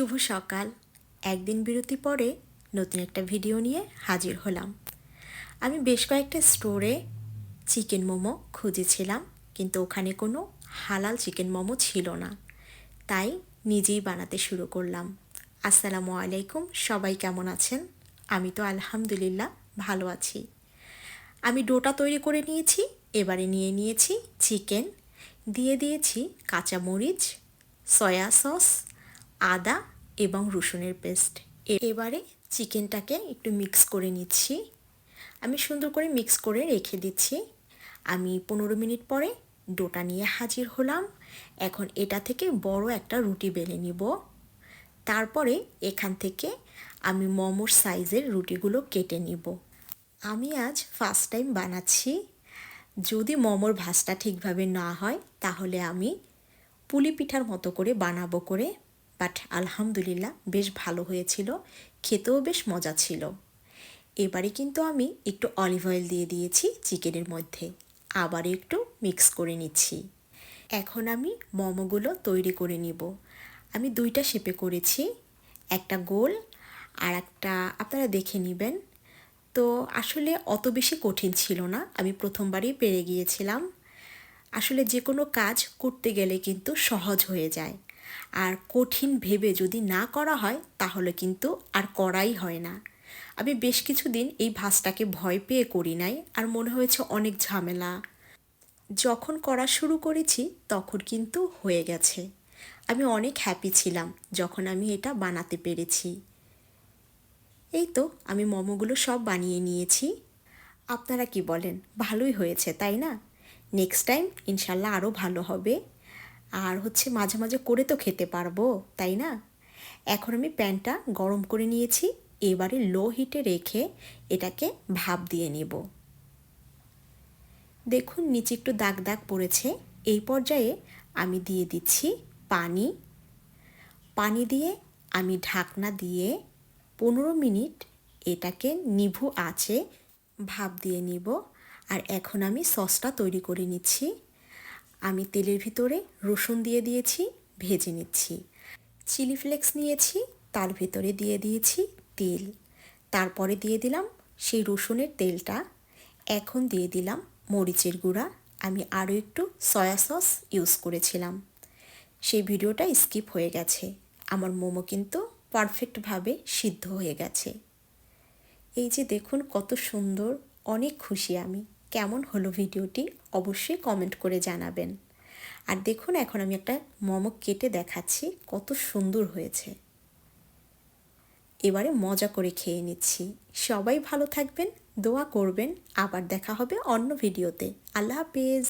শুভ সকাল। একদিন বিরতি পরে নতুন একটা ভিডিও নিয়ে হাজির হলাম। আমি বেশ কয়েকটা স্টোরে চিকেন মোমো খুঁজেছিলাম, কিন্তু ওখানে কোনো হালাল চিকেন মোমো ছিল না। তাই নিজেই বানাতে শুরু করলাম। আসসালামু আলাইকুম, সবাই কেমন আছেন? আমি তো আলহামদুলিল্লাহ ভালো আছি। আমি ডোটা তৈরি করে নিয়েছি, এবারে নিয়ে নিয়েছি চিকেন। দিয়ে দিয়েছি কাঁচামরিচ, সয়া সস আদা এবং রসুনের পেস্ট। এবারে চিকেনটাকে একটু মিক্স করে নিচ্ছি। আমি সুন্দর করে মিক্স করে রেখে দিচ্ছি। আমি পনেরো মিনিট পরে ডোটা নিয়ে হাজির হলাম। এখন এটা থেকে বড় একটা রুটি বেলে নিব। তারপরে এখান থেকে আমি মোমোর সাইজের রুটিগুলো কেটে নিব। আমি আজ ফার্স্ট টাইম বানাচ্ছি। যদি মোমোর ভাজটা ঠিকভাবে না হয়, তাহলে আমি পুলি পিঠার মতো করে বানাবো করে। বাট আলহামদুলিল্লাহ বেশ ভালো হয়েছিল, খেতেও বেশ মজা ছিল। এবারে কিন্তু আমি একটু অলিভ অয়েল দিয়ে দিয়েছি চিকেনের মধ্যে, আবার একটু মিক্স করে নিচ্ছি। এখন আমি মোমোগুলো তৈরি করে নিব। আমি দুইটা শেপে করেছি, একটা গোল আর একটা আপনারা দেখে নেবেন। তো আসলে অত বেশি কঠিন ছিল না, আমি প্রথমবারই পেরে গিয়েছিলাম। আসলে যে কোনো কাজ করতে গেলে কিন্তু সহজ হয়ে যায়। আর কঠিন ভেবে যদি না করা হয়, তাহলে কিন্তু আর করাই হয় না। আমি বেশ কিছুদিন এই ভাসটাকে ভয় পেয়ে করি নাই আর মনে হয়েছে অনেক ঝামেলা। যখন করা শুরু করেছি, তখন কিন্তু হয়ে গেছে। আমি অনেক হ্যাপি ছিলাম যখন আমি এটা বানাতে পেরেছি। এই তো আমি মোমোগুলো সব বানিয়ে নিয়েছি। আপনারা কি বলেন? ভালোই হয়েছে, তাই না? নেক্সট টাইম ইনশাল্লাহ আরও ভালো হবে। আর হচ্ছে মাঝে মাঝে করে তো খেতে পারব, তাই না? এখন আমি প্যানটা গরম করে নিয়েছি, এবারে লো হিটে রেখে এটাকে ভাপ দিয়ে নেব। দেখুন, নিচে একটু দাগ দাগ পড়েছে, এই পর্যায়ে আমি দিয়ে দিচ্ছি পানি। পানি দিয়ে আমি ঢাকনা দিয়ে পনেরো মিনিট এটাকে নিভু আছে ভাপ দিয়ে নিব, আর এখন আমি সসটা তৈরি করে নিচ্ছি। আমি তেলের ভিতরে রসুন দিয়ে দিয়েছি, ভেজে নিচ্ছি। চিলি ফ্লেক্স নিয়েছি, তার ভিতরে দিয়ে দিয়েছি তেল। তারপরে দিয়ে দিলাম সেই রসুনের তেলটা। এখন দিয়ে দিলাম মরিচের গুঁড়া। আমি আরও একটু সয়া সস ইউজ করেছিলাম। সেই ভিডিওটা স্কিপ হয়ে গেছে। আমার মোমো কিন্তু পারফেক্টভাবে সিদ্ধ হয়ে গেছে। এই যে দেখুন কত সুন্দর, অনেক খুশি আমি। কেমন হলো ভিডিওটি অবশ্যই কমেন্ট করে জানাবেন। আর দেখুন, এখন আমি একটা মোমো কেটে দেখাচ্ছি, কত সুন্দর হয়েছে। এবারে মজা করে খেয়ে নিচ্ছি। সবাই ভালো থাকবেন, দোয়া করবেন। আবার দেখা হবে অন্য ভিডিওতে। আল্লাহ হাফেজ।